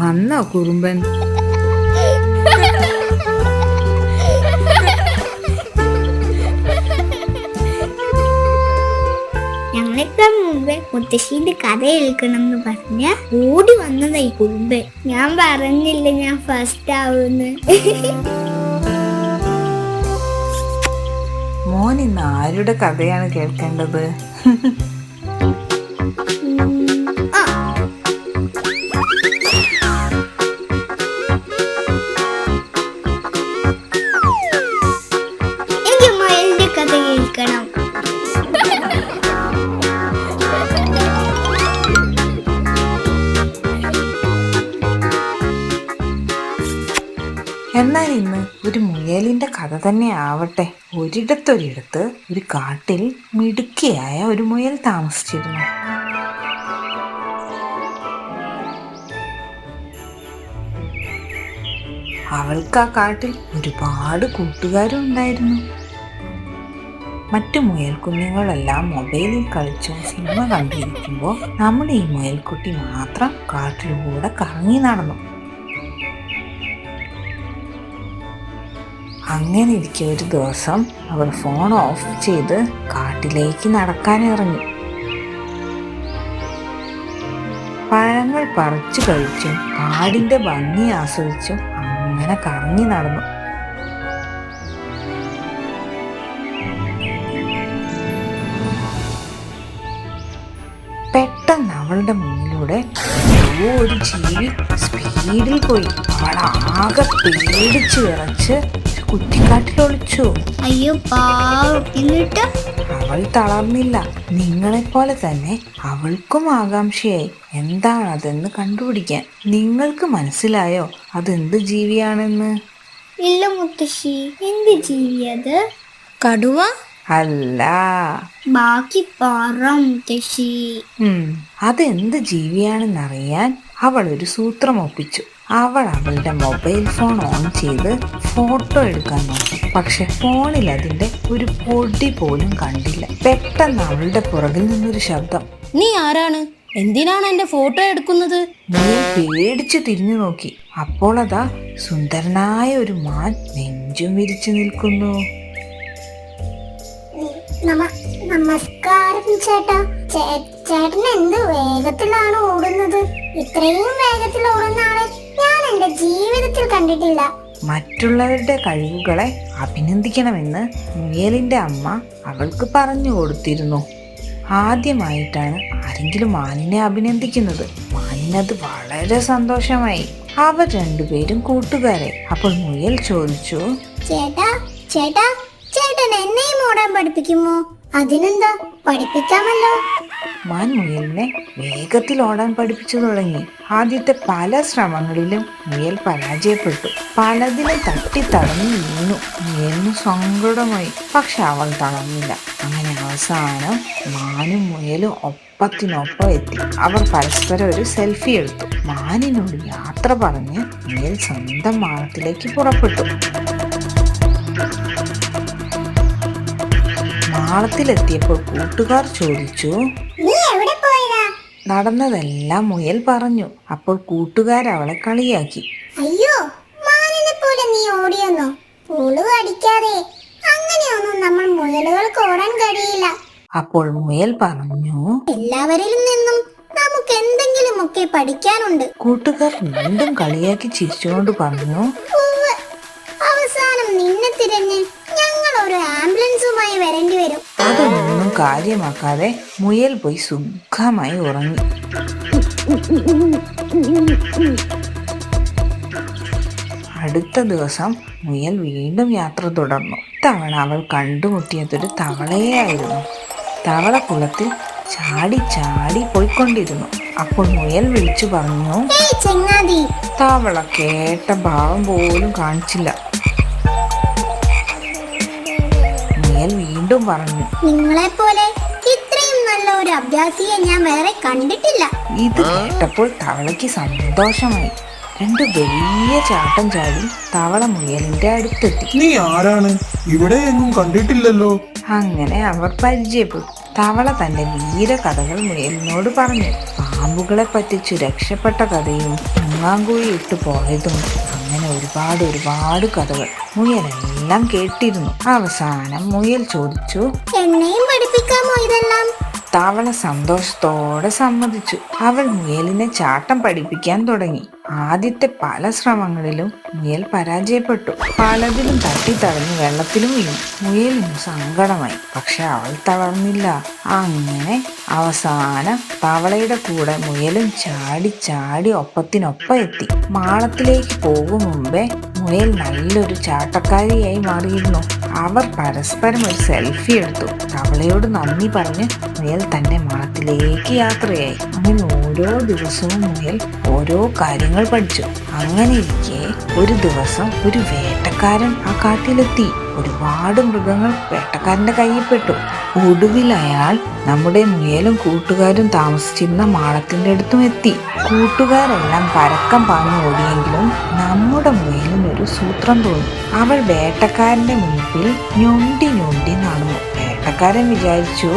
വന്നോ കുറുമ്പൻ. ഞങ്ങൾക്ക് മുമ്പേ മുത്തശ്ശീന്റെ കഥ കേൾക്കണം എന്ന് പറഞ്ഞ ഓടി വന്നതായി കുറുമ്പ് ഞാൻ പറഞ്ഞില്ല ഞാൻ ഫസ്റ്റ് ആവുന്ന്. മോൻ ഇന്ന് ആരുടെ കഥയാണ് കേൾക്കേണ്ടത്? ഒരു മുയലിന്റെ കഥ തന്നെ ആവട്ടെ. ഒരിടത്തൊരിടത്ത് ഒരു കാട്ടിൽ മിടുക്കിയായ ഒരു മുയൽ താമസിച്ചിരുന്നു. അവൾക്ക് ആ കാട്ടിൽ ഒരുപാട് കൂട്ടുകാരും ഉണ്ടായിരുന്നു. മറ്റു മുയൽ കുഞ്ഞുങ്ങളെല്ലാം മൊബൈലിൽ കളിച്ചോ സിനിമ കണ്ടിരിക്കുമ്പോൾ നമ്മുടെ ഈ മുയൽക്കുട്ടി മാത്രം കാട്ടിലൂടെ കറങ്ങി നടന്നു. അങ്ങനെ ഇരിക്കെ ഒരു ദിവസം അവൾ ഫോൺ ഓഫ് ചെയ്ത് കാട്ടിലേക്ക് നടക്കാനിറങ്ങി പഴങ്ങൾ പറിച്ചു കഴിച്ചും കാടിന്റെ ഭംഗി ആസ്വദിച്ചും അങ്ങനെ കറങ്ങി നടന്നു. പെട്ടെന്ന് അവളുടെ മുന്നിലൂടെ ഒരു ജീവി സ്പീഡിൽ പോയി. അവൾ ആകെ പേടിച്ച് വിറച്ച് കുറ്റിക്കാട്ടിൽ ഒളിച്ചു അയ്യോ പാവം. എന്നിട്ട്? അവൾ തളർന്നില്ല. നിങ്ങളെപ്പോലെ തന്നെ അവൾക്കും ആകാംക്ഷയായി. എന്താണ് അതെന്ന് കണ്ടുപിടിക്കാൻ. നിങ്ങൾക്ക് മനസ്സിലായോ? അതെന്ത് ജീവിയാണെന്ന്? ഇല്ല മുത്തശ്ശി. എന്ത് ജീവി അത് കടുവ? അല്ല. ബാക്കി പറ മുത്തശ്ശി. അതെന്ത് ജീവിയാണെന്നറിയാൻ അവൾ ഒരു സൂത്രം ഒപ്പിച്ചു. അവൾ അവളുടെ മൊബൈൽ ഫോൺ ഓൺ ചെയ്ത് ഫോട്ടോ എടുക്കാൻ നോക്കി. പക്ഷെ ഫോണിൽ അതിന്റെ ഒരു പൊടി പോലും കണ്ടില്ല. പെട്ടെന്ന് അവളുടെ പുറകിൽ നിന്നൊരു ശബ്ദം. നീ ആരാണ്? എന്തിനാണ് എന്റെ ഫോട്ടോ എടുക്കുന്നത്? നീ പേടിച്ചു തിരിഞ്ഞു നോക്കി. അപ്പോൾ അതാ സുന്ദരനായ ഒരു മാൻ നെഞ്ചും വിരിച്ചു നിൽക്കുന്നു. നമസ്കാരം ചേട്ടാ. ചേട്ടൻ എന്ത് വേഗത്തിലാണ് ഓടുന്നത്. ഇത്രയും വേഗത്തിൽ ഓടുന്ന ആളെ ഞാൻ എന്റെ ജീവിതത്തിൽ കണ്ടിട്ടില്ല. മറ്റുള്ളവരുടെ കഴിവുകളെ അഭിനന്ദിക്കണമെന്ന് മുയലിന്റെ അമ്മ അവൾക്ക് പറഞ്ഞു കൊടുത്തിരുന്നു. ആദ്യമായിട്ടാണ് ആരെങ്കിലും മാനിനെ അഭിനന്ദിക്കുന്നത്. മാനിനത് വളരെ സന്തോഷമായി. അവർ രണ്ടുപേരും കൂട്ടുകാരെ. അപ്പോൾ മുയൽ ചോദിച്ചു ചേട്ടാ ചേട്ടാ ചേട്ടൻ എന്നെയും ഓടാൻ പഠിപ്പിക്കുമോ? അതിനെന്താ പഠിപ്പിക്കാമല്ലോ. മാൻ മുയലിനെ വേഗത്തിൽ ഓടാൻ പഠിപ്പിച്ചു തുടങ്ങി. ആദ്യത്തെ പല ശ്രമങ്ങളിലും മുയൽ പരാജയപ്പെട്ടു. പലതിലും തട്ടി തടഞ്ഞു വീണു. മുയലിന് സങ്കടമായി. പക്ഷെ അവൾ തളർന്നില്ല. അങ്ങനെ അവസാനം മാനും മുയലും ഒപ്പത്തിനൊപ്പം എത്തി. അവർ പരസ്പരം ഒരു സെൽഫി എടുത്തു. മാനിനോട് യാത്ര പറഞ്ഞ് മുയൽ സ്വന്തം മാനത്തിലേക്ക് പുറപ്പെട്ടു. മാളത്തിലെത്തിയപ്പോൾ കൂട്ടുകാർ ചോദിച്ചു നടന്നതെല്ലാം മുയൽ പറഞ്ഞു. അപ്പോൾ കൂട്ടുകാർ അവളെ കളിയാക്കി. അയ്യോ മാനിനെ പോലെ നീ ഓടിയെന്നോ? പുളു അടിക്കാതെ. അങ്ങനെയൊന്നും നമ്മൾ മുയലുകൾക്ക് ഓടാൻ കഴിയില്ല. അപ്പോൾ മുയൽ പറഞ്ഞു എല്ലാവരിലും നിന്നും നമുക്ക് എന്തെങ്കിലുമൊക്കെ പഠിക്കാനുണ്ട്. കൂട്ടുകാർ വീണ്ടും കളിയാക്കി ചിരിച്ചുകൊണ്ട് പറഞ്ഞു അവസാനം നിന്നെ തിരഞ്ഞ് ഒരു ആംബുലൻസുമായി വരേണ്ടി വരും. അതൊന്നും കാര്യമാക്കാതെ മുയൽ പോയി സുഖമായി ഉറങ്ങി. അടുത്ത ദിവസം മുയൽ വീണ്ടും യാത്ര തുടർന്നു. തവണ അവൾ കണ്ടുമുട്ടിയതൊരു തവളയായിരുന്നു. തവള കുളത്തിൽ ചാടി ചാടി പോയിക്കൊണ്ടിരുന്നു. അപ്പോൾ മുയൽ വിളിച്ചു പറഞ്ഞു തവള കേട്ട ഭാവം പോലും കാണിച്ചില്ല. വീണ്ടും പറഞ്ഞു. നിങ്ങളെ പോലെ ഇത്രയും നല്ല ഒരു അഭ്യാസിയെ ഞാൻ വേറെ കണ്ടിട്ടില്ല. ഇത് കേട്ടപ്പോൾ തവളയ്ക്ക് സന്തോഷമായി. രണ്ട് വലിയ ചാട്ടം ചാടി തവള മുയലിന്റെ അടുത്തെത്തി. നീ ആരാണ്? ഇവിടെ എങ്ങും കണ്ടിട്ടില്ലല്ലോ. അങ്ങനെ അവർ പരിചയപ്പെട്ടു. തവള തന്റെ വീര കഥകൾ മുയലിനോട് പറഞ്ഞു. പാമ്പുകളെ പറ്റിച്ചു രക്ഷപ്പെട്ട കഥയും മുങ്ങാങ്കുഴി ഇട്ടു പോയതും ഒരുപാട് ഒരുപാട് കഥകൾ. മുയലെല്ലാം കേട്ടിരുന്നു. അവസാനം മുയൽ ചോദിച്ചു എന്നെയും പഠിപ്പിക്കാമോ ഇതെല്ലാം? തവള സന്തോഷത്തോടെ സമ്മതിച്ചു. അവൾ മുയലിനെ ചാട്ടം പഠിപ്പിക്കാൻ തുടങ്ങി. ആദ്യത്തെ പല ശ്രമങ്ങളിലും മുയൽ പരാജയപ്പെട്ടു. പലതിലും തട്ടി തടഞ്ഞു വെള്ളത്തിലും വീണു. മുയലിന് സങ്കടമായി. പക്ഷെ അവൾ തളർന്നില്ല. അങ്ങനെ അവസാനം തവളയുടെ കൂടെ മുയലും ചാടി ചാടി ഒപ്പത്തിനൊപ്പം എത്തി. മാളത്തിലേക്ക് പോകും മുമ്പേ മുയൽ നല്ലൊരു ചാട്ടക്കാരിയായി മാറിയിരുന്നു. അവർ പരസ്പരം ഒരു സെൽഫി എടുത്തു. തവളയോട് നന്ദി പറഞ്ഞ് മുയൽ തന്നെ മാളത്തിലേക്ക് യാത്രയായി. അങ്ങനെ ഓരോ ദിവസവും മുന്നിൽ ഓരോ കാര്യങ്ങൾ പഠിച്ചു. അങ്ങനെ ഇരിക്കെ ഒരു ദിവസം ഒരു വേട്ടക്കാരൻ ആ കാട്ടിലെത്തി. ഒരുപാട് മൃഗങ്ങൾ വേട്ടക്കാരന്റെ കയ്യിൽ പെട്ടു ഒടുവിൽ അയാൾ നമ്മുടെ മുയലും കൂട്ടുകാരും താമസിച്ചിരുന്ന മാളത്തിന്റെ അടുത്തും എത്തി. കൂട്ടുകാരെല്ലാം പരക്കം പാഞ്ഞു ഓടിയെങ്കിലും നമ്മുടെ മുയലിനൊരു സൂത്രം തോന്നി. അവൾ വേട്ടക്കാരന്റെ മുൻപിൽ ഞൊണ്ടി ഞൊണ്ടി നടന്നു. വേട്ടക്കാരൻ വിചാരിച്ചു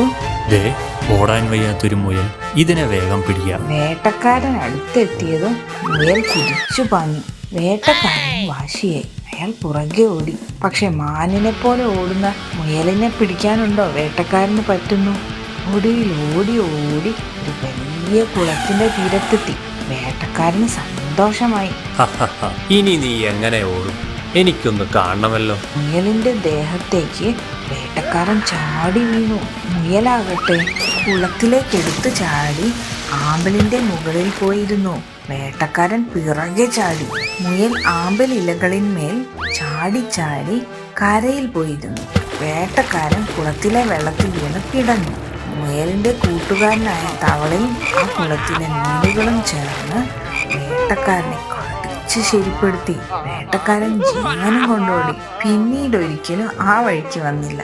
ഓടാൻ വയ്യാത്തൊരു മുയൽ ഇതിനെ വേഗം പിടിക്കാം. വേട്ടക്കാരൻ അടുത്തെത്തിയതും മുയൽ കുതിച്ചു പാഞ്ഞു. വേട്ടക്കാരൻ വാശിയായി. അയാൾ പുറകെ ഓടി. പക്ഷെ മാനിനെ പോലെ ഓടുന്ന മുയലിനെ പിടിക്കാനുണ്ടോ? വേട്ടക്കാരന് പറ്റുന്നു. ഒടുവിൽ ഓടി ഓടി ഒരു വലിയ കുളത്തിന്റെ തീരത്തെത്തി. വേട്ടക്കാരന് സന്തോഷമായി. ഇനി നീ എങ്ങനെ ഓടും? എനിക്കൊന്ന് കാണണമല്ലോ. മുയലിന്റെ ദേഹത്തേക്ക് വേട്ടക്കാരൻ ചാടി വീണു. മുയലാകട്ടെ കുളത്തിലേക്ക് എടുത്തു ചാടി ആമ്പലിന്റെ മുകളിൽ പോയിരുന്നു. വേട്ടക്കാരൻ പിറകെ ചാടി. മുയൽ ആമ്പൽ ഇലകളിന്മേൽ ചാടി ചാടി കരയിൽ പോയിരുന്നു. വേട്ടക്കാരൻ കുളത്തിലെ വെള്ളത്തിൽ വീണ് കിടന്നു. മുയലിന്റെ കൂട്ടുകാരനായ തവളയും ആ കുളത്തിലെ മീനുകളും ചേർന്ന് വേട്ടക്കാരനെ കടിച്ച് ശരിപ്പെടുത്തി വേട്ടക്കാരൻ ജീവനും കൊണ്ടോടി. പിന്നീട് ഒരിക്കലും ആ വഴിക്ക് വന്നില്ല.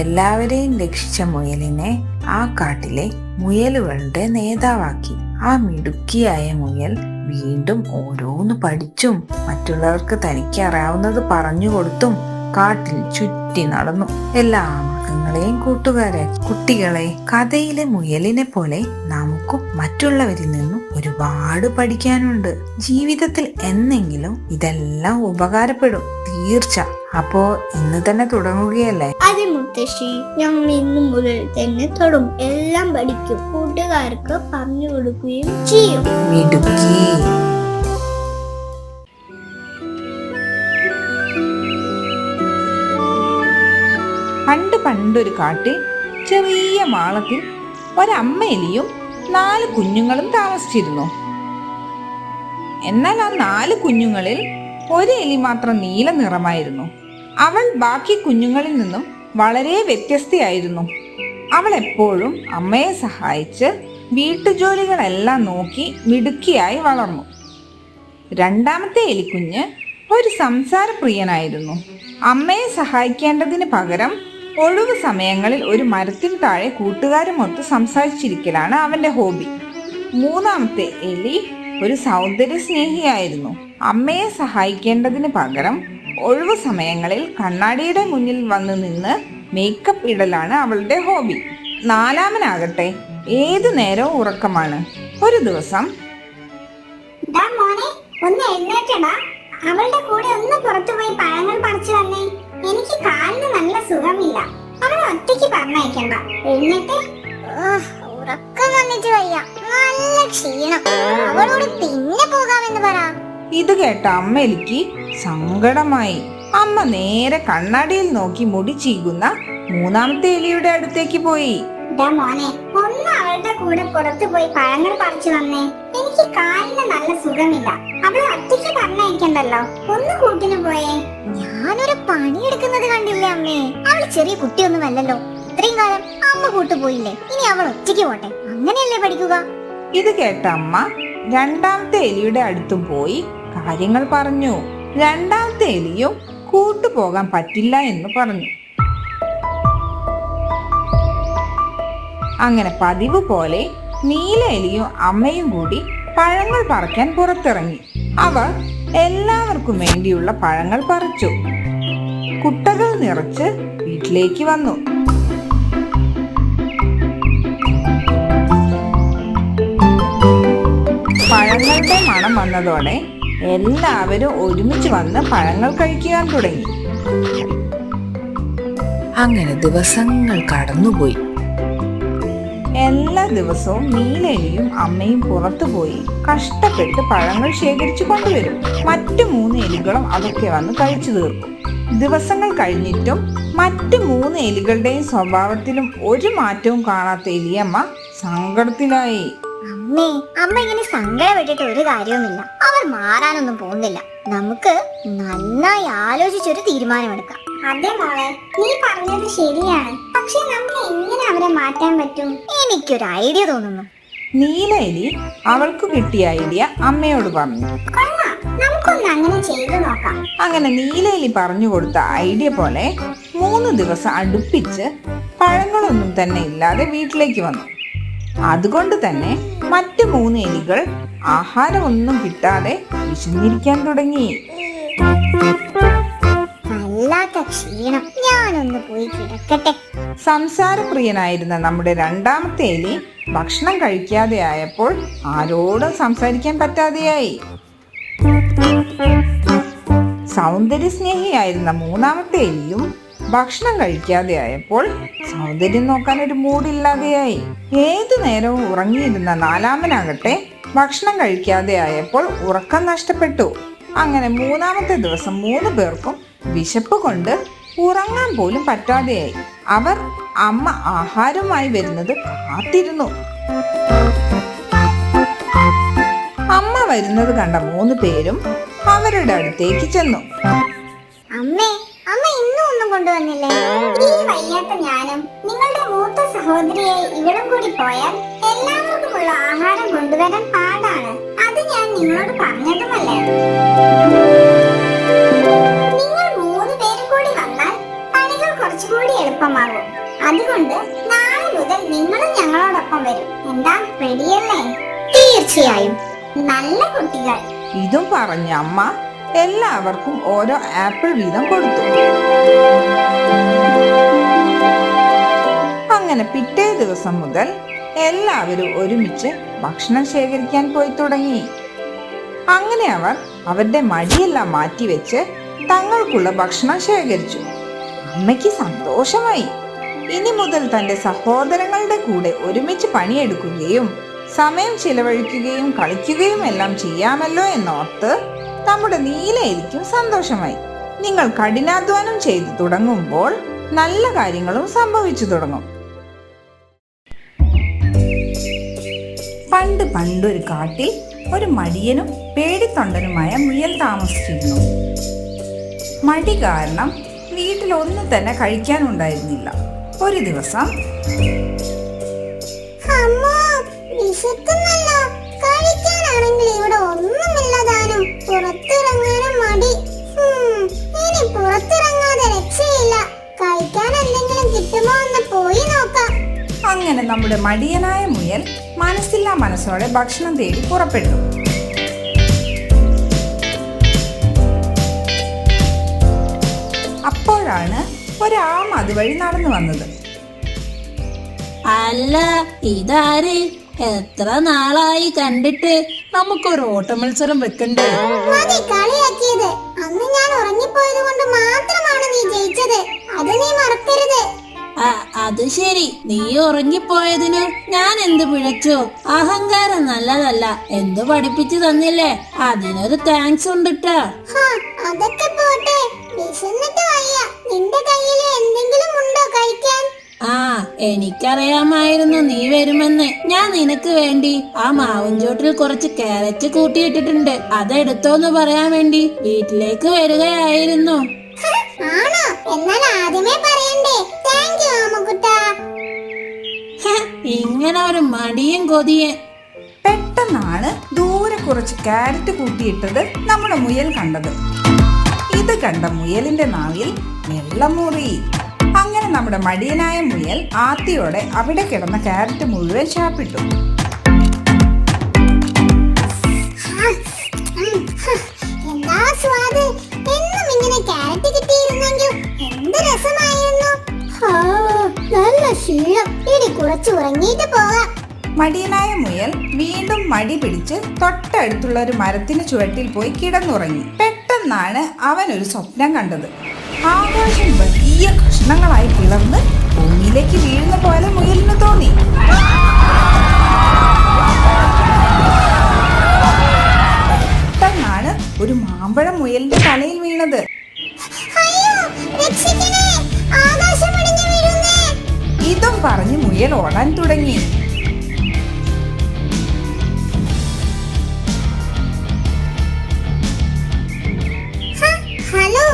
എല്ലാവരെയും രക്ഷിച്ച മുയലിനെ ആ കാട്ടിലെ മുയലുകളുടെ നേതാവാക്കി. ആ മിടുക്കിയായ മുയൽ വീണ്ടും ഓരോന്ന് പഠിച്ചും മറ്റുള്ളവർക്ക് തനിക്ക് അറിയാവുന്നത് പറഞ്ഞു കൊടുത്തും കാട്ടിൽ ചുറ്റി നടന്നു. എല്ലാ മൃഗങ്ങളെയും കൂട്ടുകാരെ കുട്ടികളെ കഥയിലെ മുയലിനെ പോലെ നമുക്കും മറ്റുള്ളവരിൽ നിന്നും ഒരുപാട് പഠിക്കാനുണ്ട്. ജീവിതത്തിൽ എന്നെങ്കിലും ഇതെല്ലാം ഉപകാരപ്പെടും. തീർച്ച. അപ്പോ ഇന്ന് തന്നെ തുടങ്ങുകയല്ലേ? അതെ മുത്തശ്ശി. ഞങ്ങൾ ഇന്നു മുതൽ തന്നെ തുടങ്ങും. എല്ലാം പഠിക്കും. കൂട്ടുകാർക്ക് പറഞ്ഞു കൊടുക്കുകയും ചെയ്യും. മിടുക്കി പണ്ട് പണ്ടൊരു കാട്ടിൽ ചെറിയ മാളത്തിൽ ഒരമ്മ എലിയും നാല് കുഞ്ഞുങ്ങളും താമസിച്ചിരുന്നു. എന്നാൽ ആ നാല് കുഞ്ഞുങ്ങളിൽ ഒരു എലി മാത്രം നീല നിറമായിരുന്നു. അവൾ ബാക്കി കുഞ്ഞുങ്ങളിൽ നിന്നും വളരെ വ്യത്യസ്തയായിരുന്നു. അവൾ എപ്പോഴും അമ്മയെ സഹായിച്ച് വീട്ടുജോലികളെല്ലാം നോക്കി മിടുക്കിയായി വളർന്നു. രണ്ടാമത്തെ എലിക്കുഞ്ഞ് ഒരു സംസാരപ്രിയനായിരുന്നു. അമ്മയെ സഹായിക്കേണ്ടതിന് പകരം ഒഴിവു സമയങ്ങളിൽ ഒരു മരത്തിന് താഴെ കൂട്ടുകാരുമൊത്ത് സംസാരിച്ചിരിക്കലാണ് അവന്റെ ഹോബി. മൂന്നാമത്തെ എലി ഒരു സൗന്ദര്യ സ്നേഹിയായിരുന്നു അമ്മയെ സഹായിക്കേണ്ടതിന് പകരം ഒഴിവു സമയങ്ങളിൽ കണ്ണാടിയുടെ മുന്നിൽ വന്ന് നിന്ന് മേക്കപ്പ് ഇടലാണ് അവളുടെ ഹോബി. നാലാമനാകട്ടെ ഏതു നേരവും ഉറക്കമാണ്. ഒരു ദിവസം ഒന്ന് എഴുന്നേറ്റടാ. അവളുടെ കൂടെ ഒന്ന് പുറത്തു പോയി പഴങ്ങൾ പറിച്ചു വന്നേ എനിക്ക് കാലിന് നല്ല സുഖമില്ല. അവളെ ഒറ്റയ്ക്ക് പറഞ്ഞയക്കണ്ട. എന്നിട്ട് ഉറക്കം വന്നിട്ട് വയ്യ. നല്ല ക്ഷീണം. അവളോട് പിന്നെ പോകാമെന്ന് പറ. ഇത് കേട്ട അമ്മ എലിക്ക് സങ്കടമായി. അമ്മ നേരെ കണ്ണാടിയിൽ നോക്കി മുടി ചീകുന്ന മൂന്നാമത്തെ എലിയുടെ അടുത്തേക്ക് പോയി. മോനെ ഒന്ന് അവളുടെ കൂടെ പുറത്തു പോയി പഴങ്ങൾ പറിച്ചു വന്നേ. എനിക്ക് കാലിന് നല്ല സുഖമില്ല. അവളെ ഒറ്റയ്ക്ക് പറഞ്ഞയക്കണ്ടല്ലോ? ഒന്ന് കൂട്ടിന് പോയേ. ഞാനൊരു പണിയെടുക്കുന്നത് കണ്ടില്ലേ അമ്മേ? അവൾ ചെറിയ കുട്ടിയൊന്നും അല്ലല്ലോ. ഇത്രയും കാലം അമ്മ കൂട്ടു പോയില്ലേ? ഇനി അവൾ ഒറ്റയ്ക്ക് പോട്ടെ. അങ്ങനെയല്ലേ പഠിക്കുക? ഇത് കേട്ട അമ്മ രണ്ടാമത്തെ എലിയുടെ അടുത്തും പോയി കാര്യങ്ങൾ പറഞ്ഞു. രണ്ടാമത്തെ എലിയും കൂട്ടുപോകാൻ പറ്റില്ല എന്ന് പറഞ്ഞു. അങ്ങനെ പതിവ് പോലെ നീല എലിയും അമ്മയും കൂടി പഴങ്ങൾ പറക്കാൻ പുറത്തിറങ്ങി. അവർ എല്ലാവർക്കും വേണ്ടിയുള്ള പഴങ്ങൾ പറിച്ചു. കുട്ടകൾ നിറച്ച് വീട്ടിലേക്ക് വന്നു. പഴങ്ങളുടെ മണം വന്നതോടെ എല്ലാവരും ഒരുമിച്ച് വന്ന് പഴങ്ങൾ കഴിക്കാൻ തുടങ്ങി. അങ്ങനെ ദിവസങ്ങൾ കടന്നുപോയി. എല്ലാ ദിവസവും നീലയും അമ്മയും പുറത്തു പോയി കഷ്ടപ്പെട്ട് പഴങ്ങൾ ശേഖരിച്ചു കൊണ്ടുവരും. മറ്റു മൂന്ന് എലികളും അതൊക്കെ വന്ന് കഴിച്ചു തീർക്കും. ദിവസങ്ങൾ കഴിഞ്ഞിട്ടും മറ്റു മൂന്ന് എലികളുടെയും സ്വഭാവത്തിലും ഒരു മാറ്റവും കാണാത്ത എലിയമ്മ സങ്കടത്തിലായി. അമ്മേ അമ്മ ഇങ്ങനെ സങ്കടപ്പെട്ടിട്ട് ഒരു കാര്യവുമില്ല. അവർ മാറാനൊന്നും പോകുന്നില്ല. നമുക്ക് നന്നായി ആലോചിച്ചൊരു തീരുമാനമെടുക്കാം. അതെ മോളെ നീ പറഞ്ഞത് ശരിയാണ്. പക്ഷെ നമ്മൾ എങ്ങനെ അവരെ മാറ്റാൻ പറ്റും? എനിക്കൊരു ഐഡിയ തോന്നുന്നു. നീല എലി അവൾക്ക് കിട്ടിയ ഐഡിയ അമ്മയോട് പറഞ്ഞു. നമുക്കൊന്ന് അങ്ങനെ ചെയ്തു നോക്കാം. അങ്ങനെ നീലയിലി പറഞ്ഞു കൊടുത്ത ഐഡിയ പോലെ മൂന്ന് ദിവസം അടുപ്പിച്ച് പഴങ്ങളൊന്നും തന്നെ ഇല്ലാതെ വീട്ടിലേക്ക് വന്നു. അതുകൊണ്ട് തന്നെ മറ്റു മൂന്ന് എലികൾ ആഹാരമൊന്നും കിട്ടാതെ വിശന്നിരിക്കാൻ തുടങ്ങി. വല്ലാത്ത ക്ഷീണം. ഞാനൊന്ന് പോയി കിടക്കട്ടെ. സംസാരപ്രിയനായിരുന്ന നമ്മുടെ രണ്ടാമത്തെ എലി ഭക്ഷണം കഴിക്കാതെ ആയപ്പോൾ ആരോടും സംസാരിക്കാൻ പറ്റാതെയായി. സൗന്ദര്യസ്നേഹിയായിരുന്ന മൂന്നാമത്തെ എലിയും ഭക്ഷണം കഴിക്കാതെ ആയപ്പോൾ സൗന്ദര്യം നോക്കാൻ ഒരു മൂടില്ലാതെയായി ഏതു നേരവും ഉറങ്ങിയിരുന്ന നാലാമനാകട്ടെ ഭക്ഷണം കഴിക്കാതെ ആയപ്പോൾ ഉറക്കം നഷ്ടപ്പെട്ടു. അങ്ങനെ മൂന്നാമത്തെ ദിവസം മൂന്ന് പേർക്കും വിശപ്പ് കൊണ്ട് ഉറങ്ങാൻ പോലും പറ്റാതെയായി. അവർ അമ്മ ആഹാരമായി വരുന്നത് കാത്തിരുന്നു. അമ്മ വരുന്നത് കണ്ട മൂന്ന് പേരും അവരുടെ അടുത്തേക്ക് ചെന്നു. അമ്മേ അമ്മ ഇന്നും ഒന്നും കൊണ്ടുവന്നില്ലേ? ഈ വയ്യാത്ത ഞാനും നിങ്ങളുടെ മൂത്ത സഹോദരിയെ ഇവിടം കൂടി പോയാൽ എല്ലാവർക്കുമുള്ള ആഹാരം കൊണ്ടുവരാൻ പാടാണ്. അത് ഞാൻ നിങ്ങളോട് പറഞ്ഞതുമല്ലേ? എളുപ്പമാകും. അതുകൊണ്ട് നാളെ മുതൽ നിങ്ങളും ഞങ്ങളോടൊപ്പം വരും. എന്താ പേടിയല്ലേ? തീർച്ചയായും. നല്ല കുട്ടികൾ. ഇതും പറഞ്ഞ അമ്മ എല്ലാവർക്കും ഓരോ ആപ്പിൾ വീതം കൊടുത്തു. അങ്ങനെ പിറ്റേ ദിവസം മുതൽ എല്ലാവരും ഒരുമിച്ച് ഭക്ഷണം ശേഖരിക്കാൻ പോയി തുടങ്ങി. അങ്ങനെ അവർ അവരുടെ മടിയെല്ലാം മാറ്റിവെച്ച് തങ്ങൾക്കുള്ള ഭക്ഷണം ശേഖരിച്ചു. അമ്മയ്ക്ക് സന്തോഷമായി. ഇനി മുതൽ തന്റെ സഹോദരങ്ങളുടെ കൂടെ ഒരുമിച്ച് പണിയെടുക്കുകയും സമയം ചിലവഴിക്കുകയും കളിക്കുകയും എല്ലാം ചെയ്യാമല്ലോ എന്നോർത്ത് നമ്മുടെ നീലയിരിക്കും സന്തോഷമായി. നിങ്ങൾ കഠിനാധ്വാനം ചെയ്തു തുടങ്ങുമ്പോൾ നല്ല കാര്യങ്ങളും സംഭവിച്ചു തുടങ്ങും. പണ്ട് പണ്ടൊരു കാട്ടിൽ ഒരു മടിയനും പേടിത്തൊണ്ടനുമായ മുയൽ താമസിച്ചിരുന്നു. മടി കാരണം വീട്ടിൽ ഒന്നും തന്നെ കഴിക്കാനുണ്ടായിരുന്നില്ല. ഒരു ദിവസം അങ്ങനെ നമ്മുടെ മടിയനായ മുയൽ മനസ്സില്ലാ മനസ്സോടെ ഭക്ഷണം തേടി പുറപ്പെട്ടു. അപ്പോഴാണ് ഒരാം അതുവഴി നടന്നു വന്നത്. അല്ല ഇതാര്? എത്ര നാളായി കണ്ടിട്ട് നമുക്കൊരു ഓട്ട മത്സരം വെക്കണ്ടേ? മതി കളിയാക്കിയത്. അന്ന് ഞാൻ ഉറങ്ങിപ്പോയത് കൊണ്ട് മാത്രമാണ് നീ ജയിച്ചത്. അത് നീ മറക്കരുത്. ആ, അത് ശരി. നീ ഉറങ്ങിപ്പോയതിന് ഞാൻ എന്ത് പിഴച്ചു? അഹങ്കാരം നല്ലതല്ല. എന്ത് പഠിപ്പിച്ചു തന്നില്ലേ? അതിനൊരു താങ്ക്സ് ഉണ്ടിട്ടാ. ഹാ, അതൊക്കെ പോട്ടെ. വിശന്നിട്ട് നിന്റെ കയ്യിൽ എന്തെങ്കിലും ഉണ്ടോ കഴിക്കാൻ? ആ എനിക്കറിയാമായിരുന്നു നീ വരുമെന്ന്. ഞാൻ നിനക്ക് വേണ്ടി ആ മാവുംചോട്ടിൽ കുറച്ച് കാരറ്റ് കൂട്ടിയിട്ടിട്ടുണ്ട്. അതെടുത്തോന്ന് പറയാൻ വേണ്ടി വീട്ടിലേക്ക് വരികയായിരുന്നു. ആണോ? എന്നാൽ ആദ്യമേ പറയണ്ടേ. താങ്ക് യു ആമക്കുട്ട ഹ, ഇങ്ങനെ ഒരു മടിയും കൊതിയെ. പെട്ടെന്നാണ് ദൂരെ കുറച്ച് കാരറ്റ് കൂട്ടിയിട്ടത് നമ്മുടെ മുയൽ കണ്ടത്. ഇത് കണ്ട മുയലിന്റെ നാവിൽ വെള്ളമുറി അങ്ങനെ നമ്മുടെ മടിയനായ മുയൽ ആത്തിയോടെ അവിടെ കിടന്ന ക്യാരറ്റ് മുഴുവൻ ചാപ്പിട്ടു. കുറച്ച് ഉറങ്ങിയിട്ട് പോകാം. മടിയനായ മുയൽ വീണ്ടും മടി പിടിച്ച് തൊട്ടടുത്തുള്ള ഒരു മരത്തിന് ചുവട്ടിൽ പോയി കിടന്നുറങ്ങി. പെട്ടെന്നാണ് അവൻ ഒരു സ്വപ്നം കണ്ടത്. ആകാശം വലിയ കഷ്ണങ്ങളായി പിളർന്ന് ഭൂമിയിലേക്ക് വീഴുന്ന പോലെ മുയലിന് തോന്നി. പെട്ടെന്നാണ് ഒരു മാമ്പഴം മുയലിന്റെ തലയിൽ വീണത്. ഇതും പറഞ്ഞ് മുയൽ ഓടാൻ തുടങ്ങി.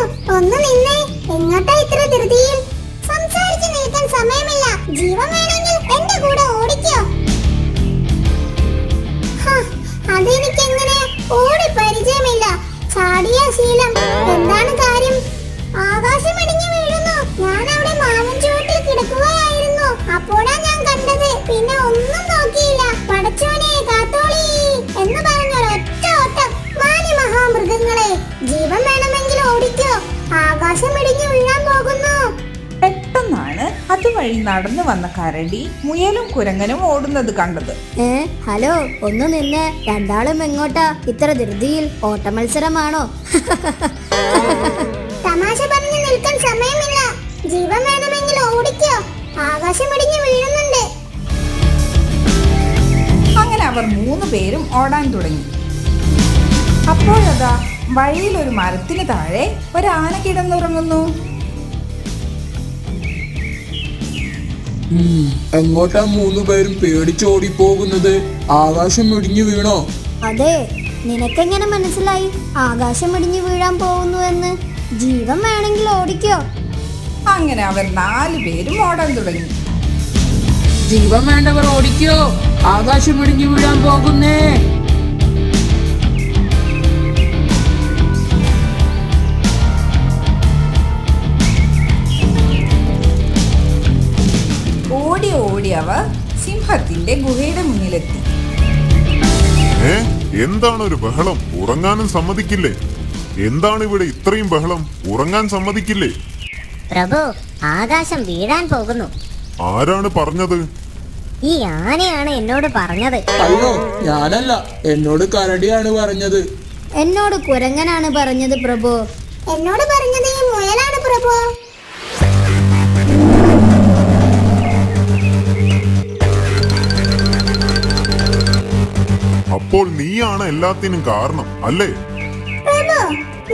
ഒന്ന് നിന്നേ. എങ്ങോട്ടാ ഇത്ര ധൃതിയിൽ? സംസാരിച്ചു നിൽക്കാൻ സമയമില്ല. ജീവൻ വേണമെങ്കിൽ എന്റെ കൂടെ ഓടിക്കോ. ഹ, അതെനിക്കെങ്ങനെ ഓടി പരിചയമില്ല. ചാടിയ ശീലം. എന്താണ് കാര്യം? ആകാശം ഇടിഞ്ഞു വീഴുന്നു. ഞാൻ അവിടെ മാവൻ ചുവട്ടിൽ കിടക്കുകയായിരുന്നു. അപ്പോഴാ അതുവഴി നടന്നു വന്ന കരടി മുയലും കുരങ്ങനും ഓടുന്നത് കണ്ടത്. ഏ ഹലോ ഒന്ന് നിന്നെ രണ്ടാളും എങ്ങോട്ടാ? ഇത്ര ധൃതിയിൽ ഓട്ടമത്സരമാണോ തമാശ പറഞ്ഞു നിൽക്കാൻ സമയമില്ല. ജീവൻ വേണമെങ്കിൽ ഓടിക്കോ. ആകാശം ഇടിഞ്ഞു വീഴുന്നുണ്ട്. അങ്ങനെ അവർ മൂന്ന് പേരും ഓടാൻ തുടങ്ങി. അപ്പോഴതാ വഴിയിൽ ഒരു മരത്തിന് താഴെ ഒരു ആന കിടന്നുറങ്ങുന്നു. എങ്ങോട്ടാ മൂന്ന് പേരും പേടിച്ചോടി പോകുന്നത് ആകാശം ഇടിഞ്ഞു വീണോ? അതെ നിനക്കെങ്ങനെ മനസ്സിലായി? ആകാശം ഇടിഞ്ഞു വീഴാൻ പോകുന്നു എന്ന്. ജീവൻ വേണമെങ്കിൽ ഓടിക്കോ. അങ്ങനെ അവർ നാല് പേരും ഓടാൻ തുടങ്ങി. ജീവൻ വേണ്ടവർ ഓടിക്കോ. ആകാശം ഇടിഞ്ഞു വീഴാൻ പോകുന്നേ. ഓടി അവ സിംഹത്തിന്റെ ഗുഹയുടെ മുന്നിലെത്തി. ഏ? എന്താണ് ഒരു ബഹളം? ഉറങ്ങാനും സമ്മതിക്കില്ലേ? എന്താണ് ഇവിടെ ഇത്രയും ബഹളം? ഉറങ്ങാൻ സമ്മതിക്കില്ലേ? പ്രഭു ആകാശം വീഴാൻ പോകുന്നു. ആരാണ് പറഞ്ഞത്? ഈ ആനയാണ് എന്നോട് പറഞ്ഞത്. അയ്യോ ഞാനല്ല. എന്നോട് കരടിയാണ് പറഞ്ഞത്. എന്നോട് കുരങ്ങനാണ് പറഞ്ഞത് പ്രഭു. എന്നോട് പറഞ്ഞത് ഈ മുയലാണ് പ്രഭു. അപ്പോൾ നീയാണ് എല്ലാത്തിനും കാരണം അല്ലേ? പ്രഭു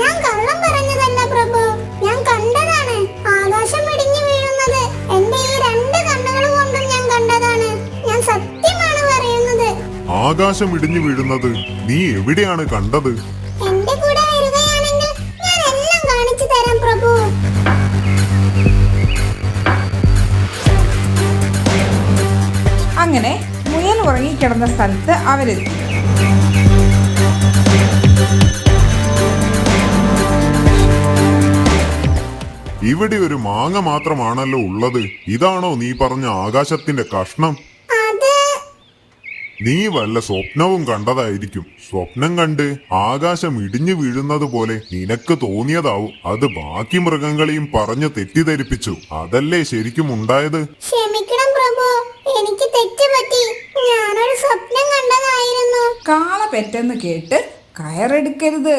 ഞാൻ കള്ളം പറഞ്ഞതല്ല പ്രഭു. ഞാൻ കണ്ടതാണ്. ആകാശം ഇടിഞ്ഞു വീഴുന്നത്. എന്റെ ഈ രണ്ട് കണ്ണുകൾ കൊണ്ടും ഞാൻ കണ്ടതാണ്. ഞാൻ സത്യമാണ് പറയുന്നത്. ആകാശം ഇടിഞ്ഞു വീഴുന്നത് നീ എവിടെയാണ് കണ്ടത്? എന്റെ കൂടെ വരികയാണെങ്കിൽ ഞാൻ എല്ലാം കാണിച്ചു തരാം പ്രഭു. അങ്ങനെ മുയൽ ഉറങ്ങിക്കിടന്ന സ്ഥലത്ത് അവരെത്തി. ഇവിടെ ഒരു മാങ്ങ മാത്രമാണല്ലോ ഉള്ളത്. ഇതാണോ നീ പറഞ്ഞ ആകാശത്തിന്റെ കഷ്ണം? അത് നീ വല്ല സ്വപ്നവും കണ്ടതായിരിക്കും. സ്വപ്നം കണ്ട് ആകാശം ഇടിഞ്ഞു വീഴുന്നത് പോലെ നിനക്ക് തോന്നിയതാവും. അത് ബാക്കി മൃഗങ്ങളെയും പറഞ്ഞു തെറ്റിദ്ധരിപ്പിച്ചു. അതല്ലേ ശരിക്കും ഉണ്ടായത്? ക്ഷമിക്കണം പ്രഭു. എനിക്ക് തെറ്റുപറ്റി ഞാനൊരു സ്വപ്നം കണ്ടതായിരുന്നു. കാള പെറ്റെന്ന് കേട്ട് കയറെടുക്കരുത്.